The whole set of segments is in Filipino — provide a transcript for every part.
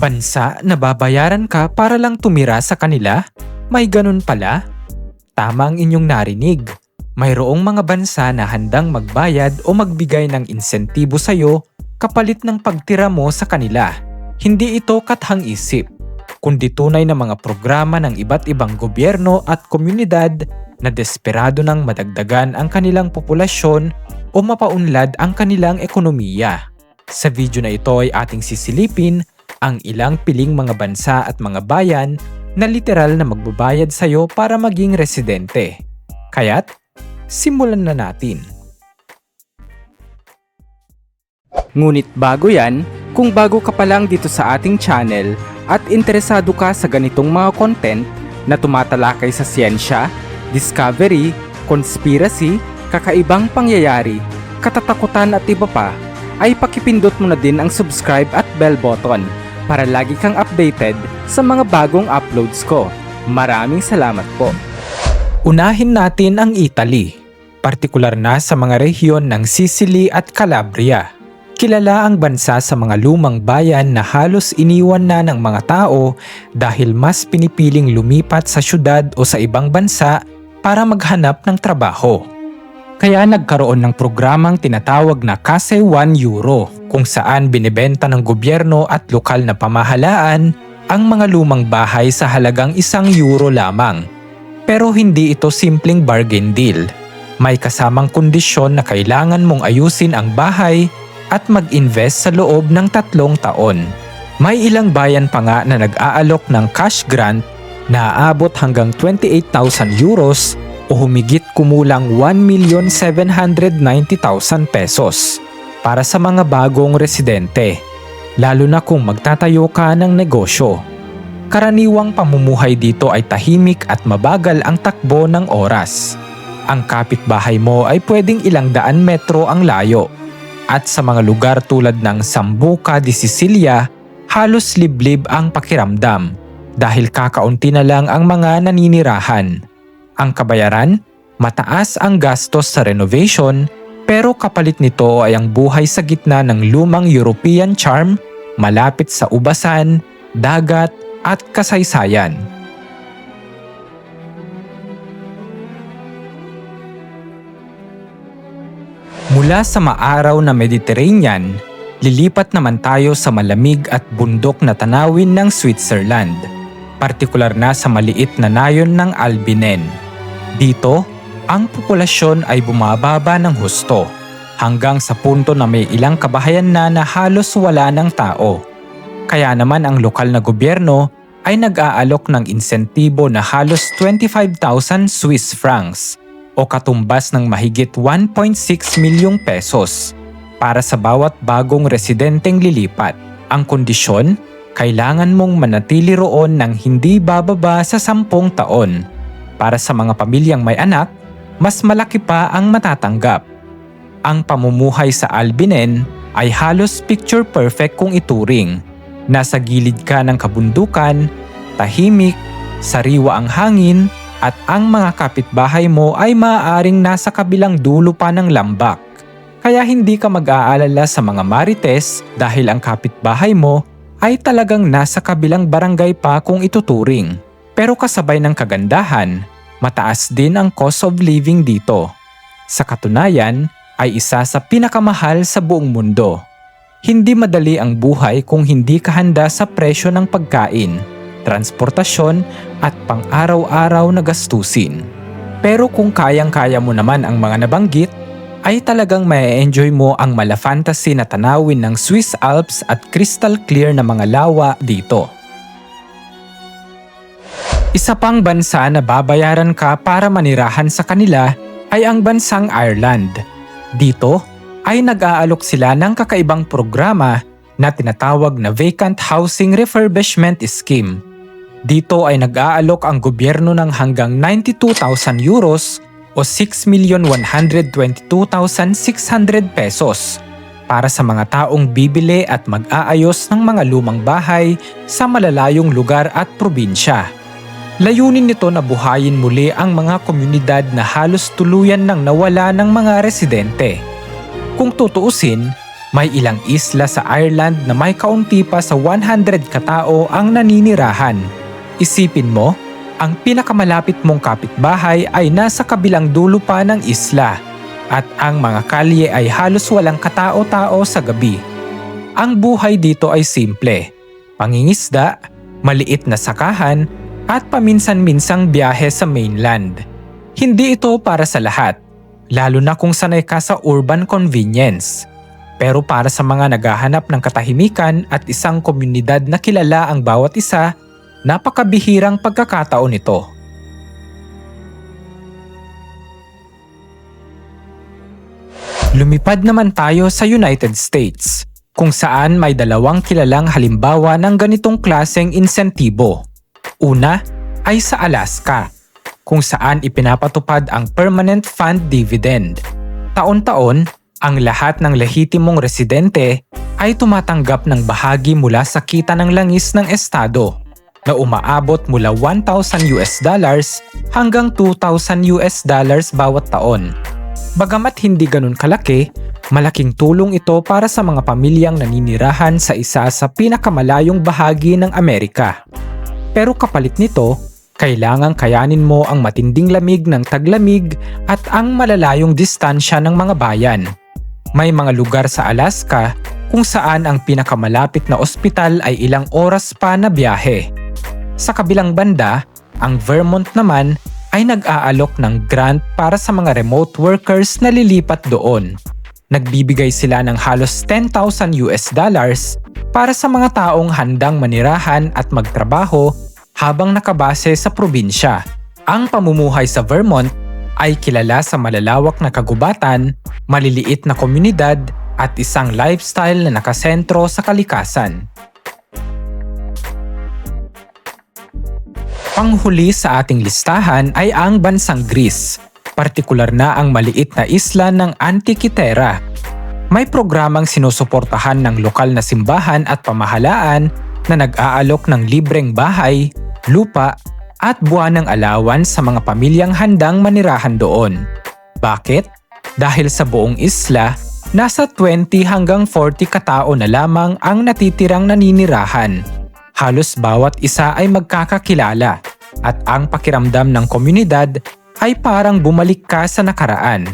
Bansa na babayaran ka para lang tumira sa kanila? May ganun pala? Tama ang inyong narinig. Mayroong mga bansa na handang magbayad o magbigay ng insentibo sa'yo kapalit ng pagtira mo sa kanila. Hindi ito kathang isip, kundi tunay na mga programa ng iba't ibang gobyerno at komunidad na desperado ng madagdagan ang kanilang populasyon o mapaunlad ang kanilang ekonomiya. Sa video na ito ay ating sisilipin ang ilang piling mga bansa at mga bayan na literal na magbabayad sa'yo para maging residente. Kaya't, simulan na natin. Ngunit bago yan, kung bago ka pa lang dito sa ating channel at interesado ka sa ganitong mga content na tumatalakay sa siyensya, discovery, conspiracy, kakaibang pangyayari, katatakutan at iba pa, ay pakipindot mo na din ang subscribe at bell button para lagi kang updated sa mga bagong uploads ko. Maraming salamat po. Unahin natin ang Italy, partikular na sa mga rehiyon ng Sicily at Calabria. Kilala ang bansa sa mga lumang bayan na halos iniwan na ng mga tao dahil mas pinipiling lumipat sa syudad o sa ibang bansa para maghanap ng trabaho. Kaya nagkaroon ng programang tinatawag na Case 1 Euro kung saan binibenta ng gobyerno at lokal na pamahalaan ang mga lumang bahay sa halagang isang euro lamang. Pero hindi ito simpleng bargain deal. May kasamang kondisyon na kailangan mong ayusin ang bahay at mag-invest sa loob ng tatlong taon. May ilang bayan pa nga na nag-aalok ng cash grant na aabot hanggang 28,000 euros o humigit kumulang 1,790,000 pesos para sa mga bagong residente, lalo na kung magtatayo ka ng negosyo. Karaniwang pamumuhay dito ay tahimik at mabagal ang takbo ng oras. Ang kapitbahay mo ay pwedeng ilang daan metro ang layo. At sa mga lugar tulad ng Sambuca de Sicilia, halos liblib ang pakiramdam dahil kakaunti na lang ang mga naninirahan. Ang kabayaran, mataas ang gastos sa renovation pero kapalit nito ay ang buhay sa gitna ng lumang European charm malapit sa ubasan, dagat at kasaysayan. Mula sa maaraw na Mediterranean, lilipat naman tayo sa malamig at bundok na tanawin ng Switzerland, partikular na sa maliit na nayon ng Albinen. Dito, ang populasyon ay bumababa ng husto hanggang sa punto na may ilang kabahayan na na halos wala ng tao. Kaya naman ang lokal na gobyerno ay nag-aalok ng insentibo na halos 25,000 Swiss francs o katumbas ng mahigit 1.6 milyong pesos para sa bawat bagong residenteng lilipat. Ang kondisyon, kailangan mong manatili roon ng hindi bababa sa sampung taon. Para sa mga pamilyang may anak, mas malaki pa ang matatanggap. Ang pamumuhay sa Albinen ay halos picture perfect kung ituring. Nasa gilid ka ng kabundukan, tahimik, sariwa ang hangin, at ang mga kapitbahay mo ay maaaring nasa kabilang dulo pa ng lambak. Kaya hindi ka mag-aalala sa mga marites dahil ang kapitbahay mo ay talagang nasa kabilang barangay pa kung ituturing. Pero kasabay ng kagandahan, mataas din ang cost of living dito. Sa katunayan, ay isa sa pinakamahal sa buong mundo. Hindi madali ang buhay kung hindi ka handa sa presyo ng pagkain, transportasyon at pang-araw-araw na gastusin. Pero kung kayang-kaya mo naman ang mga nabanggit, ay talagang may enjoy mo ang mala fantasy na tanawin ng Swiss Alps at crystal clear na mga lawa dito. Isa pang bansa na babayaran ka para manirahan sa kanila ay ang bansang Ireland. Dito ay nag-aalok sila ng kakaibang programa na tinatawag na Vacant Housing Refurbishment Scheme. Dito ay nag-aalok ang gobyerno ng hanggang 92,000 euros o 6,122,600 pesos para sa mga taong bibili at mag-aayos ng mga lumang bahay sa malalayong lugar at probinsya. Layunin nito na buhayin muli ang mga komunidad na halos tuluyan nang nawala ng mga residente. Kung tutuusin, May ilang isla sa Ireland na may kaunti pa sa 100 katao ang naninirahan. Isipin mo, ang pinakamalapit mong kapitbahay ay nasa kabilang dulo pa ng isla at ang mga kalye ay halos walang katao-tao sa gabi. Ang buhay dito ay simple. Pangingisda, maliit na sakahan at paminsan-minsang biyahe sa mainland. Hindi ito para sa lahat, lalo na kung sanay ka sa urban convenience. Pero para sa mga naghahanap ng katahimikan at isang komunidad na kilala ang bawat isa, napakabihirang pagkakataon ito. Lumipad naman tayo sa United States, kung saan may dalawang kilalang halimbawa ng ganitong klaseng insentibo. Una ay sa Alaska, kung saan ipinapatupad ang Permanent Fund Dividend. Taon-taon, ang lahat ng lehitimong residente ay tumatanggap ng bahagi mula sa kita ng langis ng estado na umaabot mula 1,000 US dollars hanggang 2,000 US dollars bawat taon. Bagamat hindi ganun kalaki, malaking tulong ito para sa mga pamilyang naninirahan sa isa sa pinakamalayong bahagi ng Amerika. Pero kapalit nito, kailangang kayanin mo ang matinding lamig ng taglamig at ang malalayong distansya ng mga bayan. May mga lugar sa Alaska kung saan ang pinakamalapit na ospital ay ilang oras pa na biyahe. Sa kabilang banda, ang Vermont naman ay nag-aalok ng grant para sa mga remote workers na lilipat doon. Nagbibigay sila ng halos 10,000 US dollars para sa mga taong handang manirahan at magtrabaho habang nakabase sa probinsya. Ang pamumuhay sa Vermont ay kilala sa malalawak na kagubatan, maliliit na komunidad at isang lifestyle na nakasentro sa kalikasan. Panghuli sa ating listahan ay ang bansang Greece, partikular na ang maliit na isla ng Antikythera. May programang sinusuportahan ng lokal na simbahan at pamahalaan na nag-aalok ng libreng bahay, lupa at buwan ng alawan sa mga pamilyang handang manirahan doon. Bakit? Dahil sa buong isla, nasa 20 hanggang 40 katao na lamang ang natitirang naninirahan. Halos bawat isa ay magkakakilala at ang pakiramdam ng komunidad ay parang bumalik ka sa nakaraan.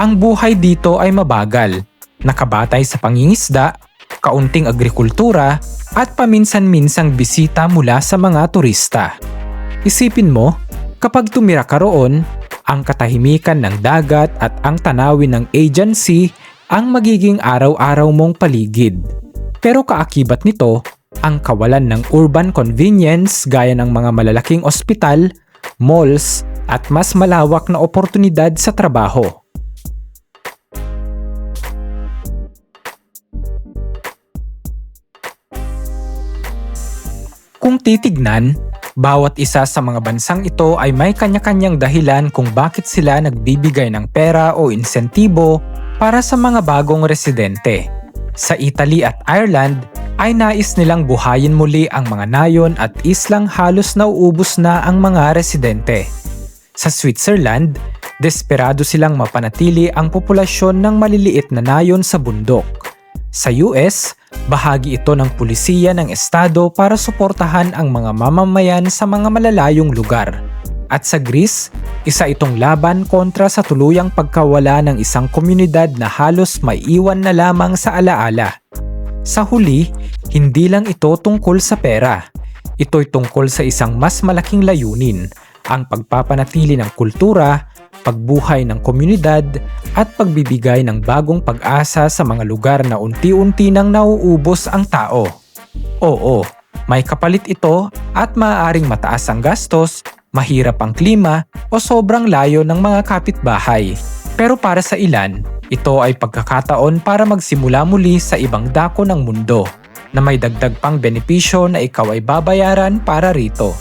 Ang buhay dito ay mabagal, nakabatay sa pangingisda, kaunting agrikultura at paminsan-minsang bisita mula sa mga turista. Isipin mo, kapag tumira ka roon, ang katahimikan ng dagat at ang tanawin ng agency ang magiging araw-araw mong paligid. Pero kaakibat nito, ang kawalan ng urban convenience gaya ng mga malalaking ospital, malls, at mas malawak na oportunidad sa trabaho. Kung titignan, bawat isa sa mga bansang ito ay may kanya-kanyang dahilan kung bakit sila nagbibigay ng pera o insentibo para sa mga bagong residente. Sa Italy at Ireland, ay nais nilang buhayin muli ang mga nayon at islang halos nauubos na ang mga residente. Sa Switzerland, desperado silang mapanatili ang populasyon ng maliliit na nayon sa bundok. Sa US, bahagi ito ng pulisiya ng estado para suportahan ang mga mamamayan sa mga malalayong lugar. At sa Greece, isa itong laban kontra sa tuluyang pagkawala ng isang komunidad na halos maiwan na lamang sa alaala. Sa huli, hindi lang ito tungkol sa pera. Ito'y tungkol sa isang mas malaking layunin, ang pagpapanatili ng kultura, pagbuhay ng komunidad, at pagbibigay ng bagong pag-asa sa mga lugar na unti-unti nang nauubos ang tao. Oo, may kapalit ito at maaaring mataas ang gastos, mahirap ang klima o sobrang layo ng mga kapitbahay. Pero para sa ilan, ito ay pagkakataon para magsimula muli sa ibang dako ng mundo na may dagdag pang benepisyo na ikaw ay babayaran para rito.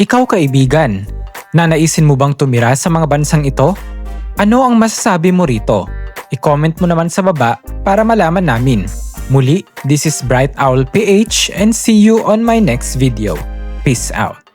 Ikaw kaibigan, nanaisin mo bang tumira sa mga bansang ito? Ano ang masasabi mo rito? I-comment mo naman sa baba para malaman namin. Muli, this is Bright Owl PH and see you on my next video. Peace out.